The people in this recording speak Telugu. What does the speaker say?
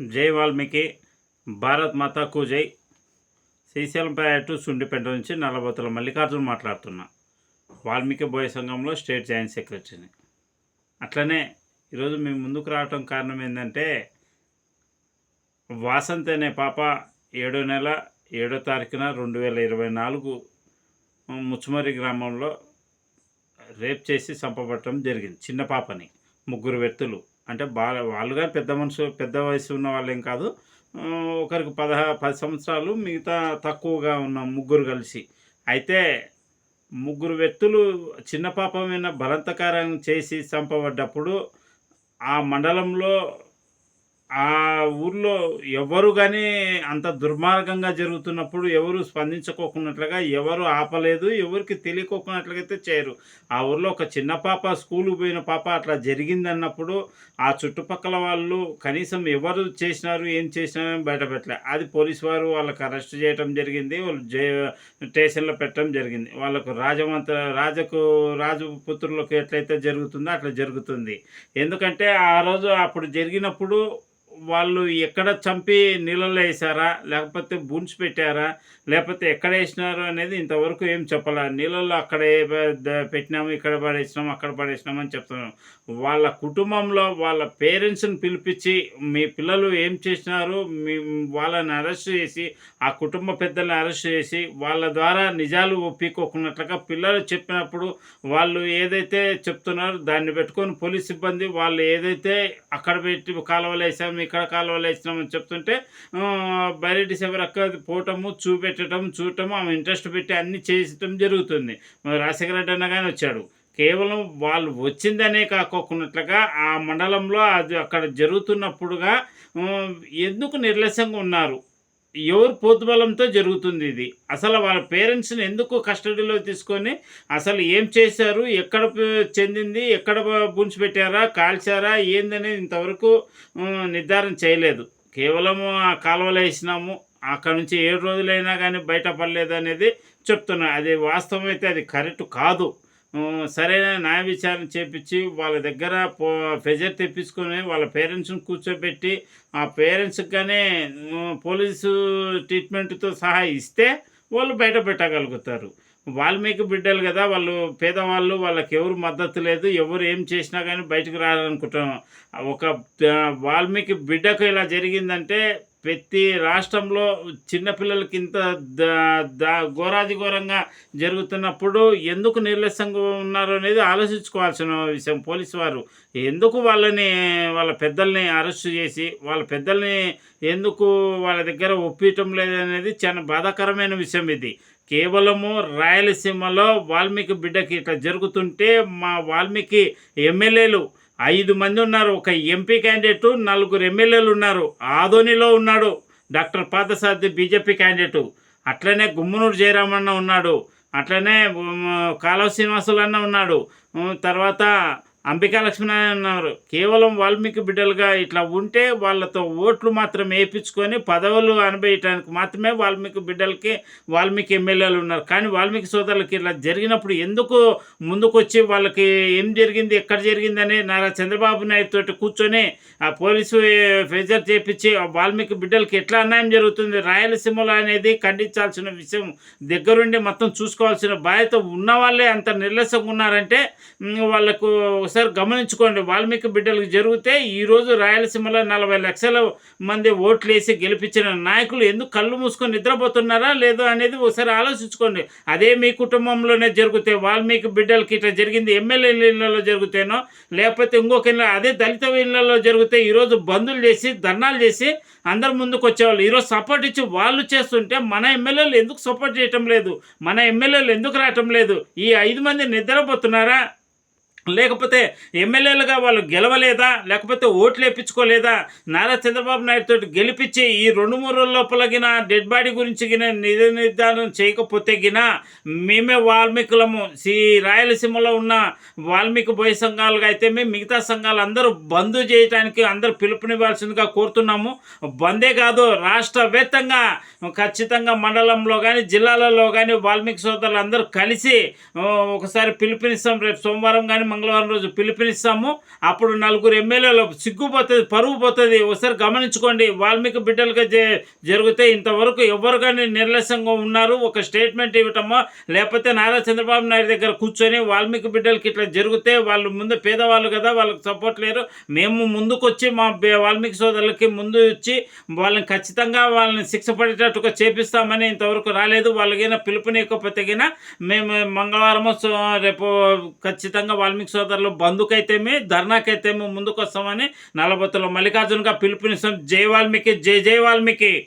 జై వాల్మీకి భారత్ మాతాకు జై. శ్రీశైలం టు సుండిపేట నుంచి నల్లబోతుల మల్లికార్జున మాట్లాడుతున్నా. వాల్మీకి బోయ సంఘంలో స్టేట్ జాయింట్ సెక్రటరీని. అట్లనే ఈరోజు మేము ముందుకు రావటం కారణం ఏంటంటే వాసంత్ అనే పాప ఏడో నెల ఏడో తారీఖున రెండు వేల ఇరవై నాలుగు ముచ్చుమరి గ్రామంలో రేప్ చేసి చంపబడటం జరిగింది. చిన్న పాపని ముగ్గురు వ్యక్తులు. అంటే బాగా వాళ్ళు కానీ పెద్ద మనుషులు పెద్ద వయసు ఉన్న వాళ్ళేం కాదు. ఒకరికి పదహా పది సంవత్సరాలు మిగతా తక్కువగా ఉన్న ముగ్గురు కలిసి. అయితే ముగ్గురు వ్యక్తులు చిన్న పాపమైన మీద బలంతకారం చేసి చంపబడ్డప్పుడు ఆ మండలంలో ఆ ఊర్లో ఎవరు కానీ అంత దుర్మార్గంగా జరుగుతున్నప్పుడు ఎవరు స్పందించుకోకున్నట్లుగా ఎవరు ఆపలేదు ఎవరికి తెలియకోకున్నట్లుగైతే చేయరు. ఆ ఊర్లో ఒక చిన్న పాప స్కూల్కి పోయిన పాప అట్లా జరిగిందన్నప్పుడు ఆ చుట్టుపక్కల వాళ్ళు కనీసం ఎవరు చేసినారు ఏం చేసినారని బయటపెట్టలే అది పోలీస్ వారు వాళ్ళకి అరెస్ట్ చేయడం జరిగింది వాళ్ళు జై స్టేషన్లో పెట్టడం జరిగింది. వాళ్ళకు రాజమంత రాజకు రాజపుత్రులకు ఎట్లయితే జరుగుతుందో అట్లా జరుగుతుంది. ఎందుకంటే ఆ రోజు అప్పుడు జరిగినప్పుడు వాళ్ళు ఎక్కడ చంపి నీళ్ళలో వేసారా లేకపోతే బున్స్ పెట్టారా? లేకపోతే ఎక్కడ వేసినారు అనేది ఇంతవరకు ఏం చెప్పాల? నీళ్ళల్లో అక్కడ పెట్టినాము ఇక్కడ పడేసినాము అక్కడ పడేసినాము అని చెప్తున్నాం వాళ్ళ కుటుంబంలో వాళ్ళ పేరెంట్స్ని పిలిపించి మీ పిల్లలు ఏం చేసినారు? మీ వాళ్ళని అరెస్ట్ చేసి ఆ కుటుంబ పెద్దల్ని అరెస్ట్ చేసి వాళ్ళ ద్వారా నిజాలు ఒప్పికోకున్నట్లుగా పిల్లలు చెప్పినప్పుడు వాళ్ళు ఏదైతే చెప్తున్నారో దాన్ని పెట్టుకొని పోలీస్ సిబ్బంది వాళ్ళు ఏదైతే అక్కడ పెట్టి కాలువలు వేసాము ఇక్కడ కాలువలు వేసినామని చెప్తుంటే ఆ, బైరెడ్డి శివరక్క పోవటము చూపెట్టడం చూడటము ఆమె ఇంట్రెస్ట్ పెట్టి అన్ని చేయటం జరుగుతుంది. మరి రాజశేఖర రెడ్డి అన్న కానీ వచ్చాడు. కేవలం వాళ్ళు వచ్చిందనే కాకోకున్నట్లుగా ఆ మండలంలో అది అక్కడ జరుగుతున్నప్పుడుగా ఎందుకు నిర్లక్ష్యంగా ఉన్నారు? ఎవరు పోతుబలంతో జరుగుతుంది ఇది. అసలు వాళ్ళ పేరెంట్స్ని ఎందుకు కస్టడీలో తీసుకొని అసలు ఏం చేశారు ఎక్కడ చెందింది ఎక్కడ బుంచి పెట్టారా కాల్చారా ఏందనేది ఇంతవరకు నిర్ధారణ చేయలేదు. కేవలం ఆ కాలువలు వేసినాము అక్కడ నుంచి ఏడు రోజులైనా కానీ బయట పడలేదు అనేది చెప్తున్నాను అది వాస్తవం అయితే అది కరెక్ట్ కాదు. సరైన న్యాయ విచారణ చేపించి వాళ్ళ దగ్గర పో ప్రెజర్ తెప్పించుకొని వాళ్ళ పేరెంట్స్ని కూర్చోబెట్టి ఆ పేరెంట్స్కి పోలీసు ట్రీట్మెంట్తో సహా ఇస్తే వాళ్ళు బయట పెట్టగలుగుతారు. వాల్మీకి బిడ్డలు కదా వాళ్ళు పేదవాళ్ళు వాళ్ళకి ఎవరు మద్దతు లేదు ఎవరు ఏం చేసినా కానీ బయటకు రావాలనుకుంటున్నాం ఒక వాల్మీకి బిడ్డకు ఇలా జరిగిందంటే ప్రతి రాష్ట్రంలో చిన్నపిల్లలకి ఇంత ద- ఘోరాది ఘోరంగా జరుగుతున్నప్పుడు ఎందుకు నిర్లక్ష్యంగా ఉన్నారు అనేది ఆలోచించుకోవాల్సిన విషయం. పోలీసు వారు ఎందుకు వాళ్ళని వాళ్ళ పెద్దల్ని అరెస్ట్ చేసి వాళ్ళ పెద్దల్ని ఎందుకు వాళ్ళ దగ్గర ఒప్పించడం లేదనేది చాలా బాధాకరమైన విషయం ఇది. కేవలము రాయలసీమలో వాల్మీకి బిడ్డకి ఇట్లా జరుగుతుంటే మా వాల్మీకి ఎమ్మెల్యేలు ఐదు మంది ఉన్నారు. ఒక ఎంపీ క్యాండిడేటు నలుగురు ఎమ్మెల్యేలు ఉన్నారు. ఆదోనిలో ఉన్నాడు. Doctor Parthasarathi BJP candidate. అట్లనే గుమ్మనూరు జయరామన్న ఉన్నాడు. అట్లనే ఉమ్, కాలువ శ్రీనివాసులు అన్న ఉన్నాడు. తర్వాత అంబికా లక్ష్మీనారాయణ ఉన్నారు కేవలం వాల్మీకి బిడ్డలుగా ఇట్లా ఉంటే వాళ్ళతో ఓట్లు మాత్రం వేయించుకొని పదవులు అనుభవించడానికి మాత్రమే వాల్మీకి బిడ్డలకి వాల్మీకి ఎమ్మెల్యేలు ఉన్నారు. కానీ వాల్మీకి సోదరులకి ఇలా జరిగినప్పుడు ఎందుకు ముందుకొచ్చి వాళ్ళకి ఏం జరిగింది ఎక్కడ జరిగిందని నారా చంద్రబాబు నాయుడు తోటి కూర్చొని ఆ పోలీసు ఫెజర్ చేపించి ఆ వాల్మీకి బిడ్డలకి ఎట్లా అన్యాయం జరుగుతుంది రాయలసీమలో అనేది ఖండించాల్సిన విషయం దగ్గరుండి మొత్తం చూసుకోవాల్సిన బాధ్యత ఉన్న వాళ్ళే అంత నిర్లక్ష్యంగా ఉన్నారంటే వాళ్ళకు ఒకసారి గమనించుకోండి. వాల్మీకి బిడ్డలకు జరిగితే ఈరోజు రాయలసీమలో నలభై లక్షల మంది ఓట్లు వేసి గెలిపించిన నాయకులు ఎందుకు కళ్ళు మూసుకొని నిద్రపోతున్నారా లేదో అనేది ఒకసారి ఆలోచించుకోండి. అదే మీ కుటుంబంలోనే జరిగితే వాల్మీకి బిడ్డలకి ఇట్లా జరిగింది ఎమ్మెల్యే ఇళ్ళలో జరిగితేనో లేకపోతే ఇంకొక ఇళ్ళ అదే దళిత ఇళ్ళలో జరిగితే ఈరోజు బంధులు చేసి ధర్నాలు చేసి అందరు ముందుకు వచ్చేవాళ్ళు. ఈరోజు సపోర్ట్ ఇచ్చి వాళ్ళు చేస్తుంటే మన ఎమ్మెల్యేలు ఎందుకు సపోర్ట్ చేయటం లేదు? మన ఎమ్మెల్యేలు ఎందుకు రావటం లేదు? ఈ ఐదు మంది నిద్రపోతున్నారా? లేకపోతే ఎమ్మెల్యేలుగా వాళ్ళు గెలవలేదా? లేకపోతే ఓట్లు వేయించుకోలేదా నారా చంద్రబాబు నాయుడు తోటి గెలిపించి ఈ రెండు మూడు రోజుల లోపల గిన డెడ్ బాడీ గురించి గిన నిజ నిర్ధారణ చేయకపోతే గిన మేమే వాల్మీకులము. శ్రీ రాయలసీమలో ఉన్న వాల్మీకి బోయ సంఘాలుగా అయితే మేము మిగతా సంఘాలు అందరూ బంద్ చేయడానికి అందరూ పిలుపునివ్వాల్సిందిగా కోరుతున్నాము. బందే కాదు రాష్ట్ర వ్యాప్తంగా ఖచ్చితంగా మండలంలో కానీ జిల్లాలలో కానీ వాల్మీకి సోదరులు అందరూ కలిసి ఒకసారి పిలుపునిస్తాం. రేపు సోమవారం కానీ మంగళవారం రోజు పిలుపునిస్తాము. అప్పుడు నలుగురు ఎమ్మెల్యేలు సిగ్గుపోతుంది పరువు పోతుంది ఒకసారి గమనించుకోండి. వాల్మీకి బిడ్డలుగా జ జరిగితే ఇంతవరకు ఎవరు కానీ నిర్లక్ష్యంగా ఉన్నారు. ఒక స్టేట్మెంట్ ఇవ్వటమో లేకపోతే నారా చంద్రబాబు నాయుడు దగ్గర కూర్చొని వాల్మీకి బిడ్డలకి ఇట్లా జరిగితే వాళ్ళు ముందు పేదవాళ్ళు కదా వాళ్ళకి సపోర్ట్ లేరు. మేము ముందుకొచ్చి మా వాల్మీకి సోదరులకి ముందు వచ్చి వాళ్ళని ఖచ్చితంగా వాళ్ళని శిక్ష పడేటట్టుగా చేపిస్తామని ఇంతవరకు రాలేదు. వాళ్ళకైనా పిలుపునియకపోతే మేము మంగళవారము రేపు ఖచ్చితంగా వాల్మీకి సోదరులు బంధుకైతేమి ధర్నాకైతేమి ముందుకొస్తామని నలభత్తులో నలబొత్తులో మల్లికార్జునగా పిలుపునిస్తాం. జై వాల్మీకి జై జై వాల్మీకి.